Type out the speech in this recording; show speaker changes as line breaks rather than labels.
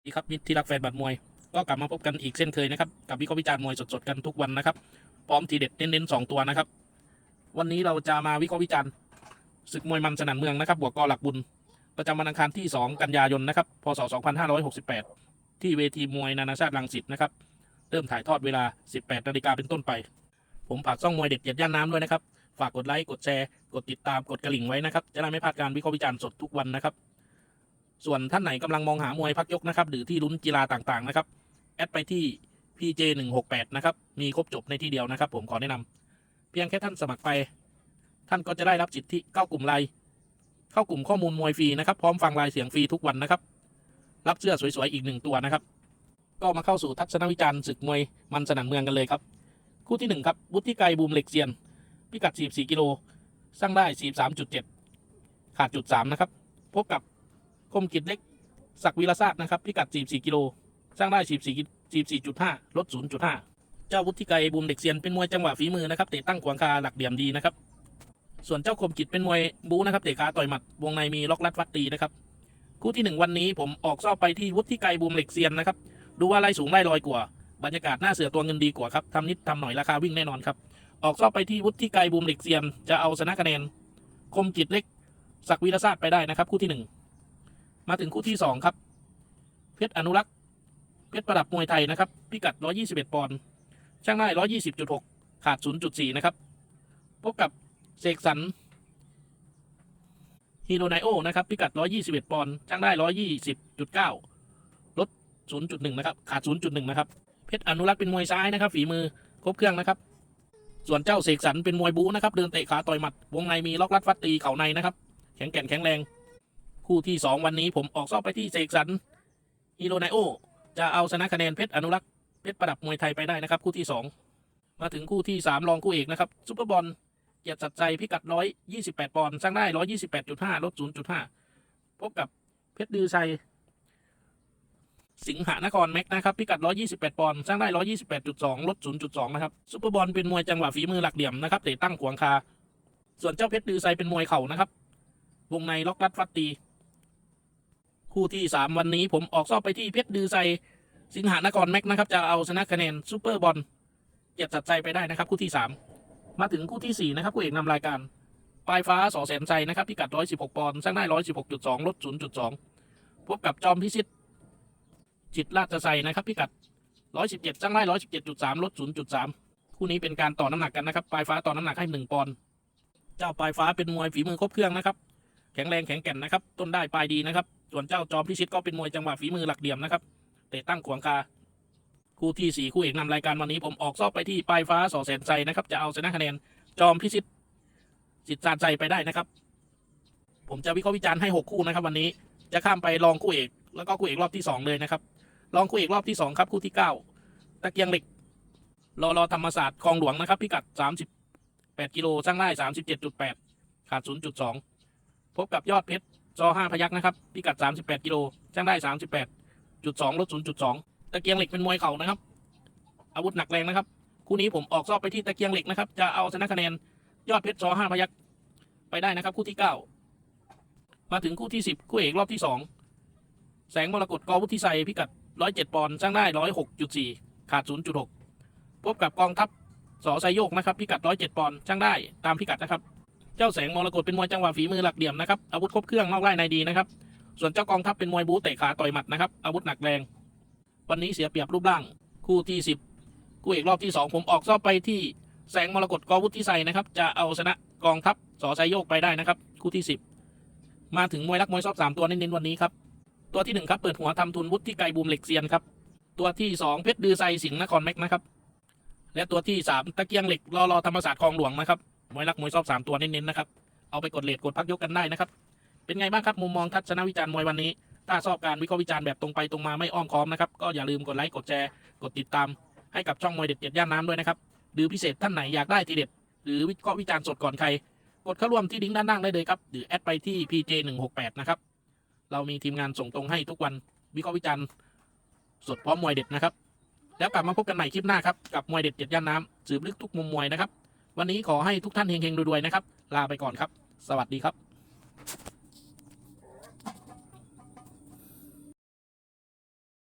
สวัสดีครับมิตรที่รักแฟนบัตรมวย ก็กลับมาพบกันอีกเช่นเคยนะครับ กับวิเคราะห์วิจารณ์มวยสดๆกันทุกวันนะครับ พร้อมทีเด็ดเน้นๆสองตัวนะครับ วันนี้เราจะมาวิเคราะห์วิจารณ์ศึกมวยมันสนั่นเมืองนะครับบวกกอหลักบุญ ประจำวันอังคารที่ 2 กันยายนนะครับพศ 2568 ที่เวทีมวยนานาชาติรังสิตนะครับเริ่มถ่ายทอดเวลา 18นาฬิกาเป็นต้นไป ผมฝากซ่องมวยเด็ดเจ็ดย่านน้ำด้วยนะครับฝากกดไลค์กดแชร์กดติดตามกดกระลิ่งไว้นะครับจะได้ไม่พลาดการวิเคราะห์วิจารณ์สดทุกวันนะครับ ส่วนท่านไหนกำลังมองหามวยพักยกนะครับ หรือที่ลุ้นกีฬาต่างๆนะครับ แอดไปที่ PJ 1 6 8นะครับ มีครบจบในที่เดียวนะครับ ผมขอแนะนำเพียงแค่ท่านสมัครไป ท่านก็จะได้รับสิทธิเข้ากลุ่มไลน์เข้ากลุ่มข้อมูลมวยฟรีนะครับ พร้อมฟังรายเสียงฟรีทุกวันนะครับ รับเสื้อสวยๆอีกหนึ่งตัวนะครับ ก็มาเข้าสู่ทัศนวิจารณ์ศึกมวยมันสนั่นเมืองกันเลยครับ คู่ที่หนึ่งครับวุฒิไกรบูมเหล็กเซียน พิกัด 44 กิโล สร้างได้ 43.7 ขาดจุด 3 นะครับ พบกับ คมกิจเล็กศักวีรศาสตร์นะครับพิกัด 44 กิโล สร้างได้ 44 44.5 ลด 0.5 เจ้าวุฒิไกรบูมเด็กเซียนเป็นมวยจังหวะฝีมือนะครับเตะตั้งขวางคาหลักเหลี่ยมดีนะครับ ส่วนเจ้าคมกิจเป็นมวยบูนะครับเตะขาต่อยหมัดวงในมีล็อกลัดฟัดตีนะครับคู่ที่หนึ่งวันนี้ผมออกซ่อบไปที่วุฒิไกรบูมเหล็กเซียนนะครับดูว่าไล่สูงไล่ลอยกว่าบรรยากาศหน้าเสือตัวเงินดีกว่าครับทำนิดทำหน่อยราคาวิ่งแน่นอนครับออกซ่อบไปที่วุฒิไกรบูมเหล็กเซียนจะเอาชนะคะแนนคมจิตเล็กศักวีรศาสตร์ไปได้นะครับ คู่ที่หนึ่ง มาถึงคู่ที่สองครับ เพชรอนุรักษ์เพชรประดับมวยไทยนะครับ พิกัด 121 ปอนด์ช่างได้ 120.6 ขาด 0.4 นะครับ พบกับเสกสรรฮีโรไนโอนะครับ พิกัด 121 ปอนด์ช่างได้ 120.9 ลด 0.1 นะครับ ขาด 0.1 นะครับ เพชรอนุรักษ์เป็นมวยซ้ายนะครับ ฝีมือครบเครื่องนะครับ ส่วนเจ้าเสกสรรเป็นมวยบูนะครับ เดินเตะขาต่อยหมัด วงในมีล็อกลัดฟัดตีเข่าในนะครับ แข็งแกร่งแข็งแรง คู่ที่สองวันนี้ผมออกซอบไปที่เสกสรรฮีโรไนโอ จะเอาชนะคะแนนเพชรอนุรักษ์เพชรประดับมวยไทยไปได้นะครับ คู่ที่สองมาถึงคู่ที่สามรองคู่เอกนะครับซุปเปอร์บอลเกียรติสัจใจพิกัดร้อยยี่สิบแปดปอนด์สร้างได้ร้อยยี่สิบแปดจุดห้าลดศูนย์จุดห้าพบกับเพชรดือชัย สิงหานครแม็กนะครับ พิกัด 128 ปอนด์สร้างได้ 128.2 ลด 0.2 นะครับซุปเปอร์บอลเป็นมวยจังหวะฝีมือหลักเหลี่ยมนะครับเตะตั้งขวางคา ส่วนเจ้าเพชรดือไซเป็นมวยเข่านะครับ วงในล็อกรัดฟัดตี คู่ที่ 3 วันนี้ผมออกซอบไปที่เพชรดือไซ สิงหานครแม็กนะครับ จะเอาชนะคะแนนซูเปอร์บอลเกียรติสัจใจไปได้นะครับ คู่ที่ 3 มาถึงคู่ทีสี่ 4 นะครับคู่เอกนำรายการปลายฟ้าสอแสนใจนะครับพิกัด 116 ปอนด์สร้างได้ 116.2 ลด 0.2 พบกับจอมพิชิต จิตราชไซนะครับพิกัด 117จ้างได้ 117.3 ลด 0.3 คู่นี้เป็นการต่อน้ำหนักกันนะครับปลายฟ้าต่อน้ำหนักให้ 1 ปอนด์เจ้าปลายฟ้าเป็นมวยฝีมือครบเครื่องนะครับ แข็งแรงแข็งแกร่งนะครับ ต้นได้ปลายดีนะครับ ส่วนเจ้าจอมพิชิตก็เป็นมวยจังหวะฝีมือหลักเหลี่ยมนะครับเตะตั้งขวางคาคู่ที่ 4 คู่เอกนำรายการวันนี้ผมออกซอบไปที่ปลายฟ้าสอแสนใจนะครับ จะเอาชนะคะแนนจอมพิชิตจิตจารใจไปได้นะครับ ผมจะวิเคราะห์วิจารณ์ให้ 6 คู่นะครับ วันนี้จะข้ามไปรองคู่เอก แล้วก็คู่เอกรอบที่ 2 เลยนะครับรองคู่เอกรอบที่ 2 ครับ คู่ที่ 9 ตะเกียงเหล็กรอรอธรรมศาสตร์คลองหลวงนะครับ พิกัด 38กิโลสร้างได้37.8 ขาด 0.2 พบกับยอดเพชร จอ5พยักนะครับ พิกัด 38 กิโลสร้างได้ 38.2ลด0.2 ตะเกียงเหล็กเป็นมวยเข่านะครับ อาวุธหนักแรงนะครับ คู่นี้ผมออกซอบไปที่ตะเกียงเหล็กนะครับ จะเอาชนะคะแนนยอดเพชรจอ5พยักไปได้นะครับ คู่ที่ 9 มาถึงคู่ที่ 10 คู่เอกรอบที่ 2 แสงมรกตกอวุฒิไซพิกัด 107 ปอนด์สร้างได้ 106.4 ขาด 0.6 พบกับกองทัพสอไซโยกนะครับ พิกัด 107 ปอนด์ช่างได้ตามพิกัดนะครับ เจ้าแสงมรกตเป็นมวยจังหวะฝีมือหลักเหลี่ยมนะครับอาวุธครบเครื่องนอกไล่ในดีนะครับส่วนเจ้ากองทัพเป็นมวยบู๊เตะขาต่อยหมัดนะครับอาวุธหนักแรง วันนี้เสียเปรียบรูปร่างคู่ที่ 10คู่เอกรอบที่ 2 ผมออกซอบไปที่แสงมรกตกอวุฒิไซนะครับจะเอาชนะกองทัพสอไซโยกไปได้นะครับคู่ที่ 10 มาถึงมวยรักมวยชอบสามตัวเน้นๆวันนี้ครับตัวที่หนึ่งครับเปิดหัวทำทุนวุฒิไกบูมเหล็กเซียนครับตัวที่สองเพชรดือไซสิงห์นครแม็กนะครับและตัวที่สามตะเกียงเหล็กรอรอธรรมศาสตร์คลองหลวงนะครับ มวยรักมวยชอบสามตัวเน้นๆนะครับ เอาไปกดเลทกดพักยกกันได้นะครับ เป็นไงบ้างครับมุมมองทัศนวิจารณ์มวยวันนี้ ถ้าชอบการวิเคราะห์วิจารณ์แบบตรงไปตรงมาไม่อ้อมค้อมนะครับ ก็อย่าลืมกดไลค์กดแชร์กดติดตาม ให้กับช่องมวยเด็ดเจ็ดย่านน้ำด้วยนะครับ หรือพิเศษท่านไหนอยากได้ทีเด็ด หรือวิเคราะห์วิจารณ์สดก่อนใคร กดเข้าร่วมที่ลิงก์ด้านล่างได้เลยครับ หรือแอดไปที่ pj 1 6 8 นะครับ เรามีทีมงานส่งตรงให้ทุกวันวิเคราะห์วิจารณ์สดพร้อมมวยเด็ดนะครับ แล้วกลับมาพบกันใหม่คลิปหน้าครับกับมวยเด็ดเจ็ดย่านน้ำสืบลึกทุกมุมมวยนะครับ วันนี้ขอให้ทุกท่านเฮงๆรวยๆนะครับ ลาไปก่อนครับ สวัสดีครับ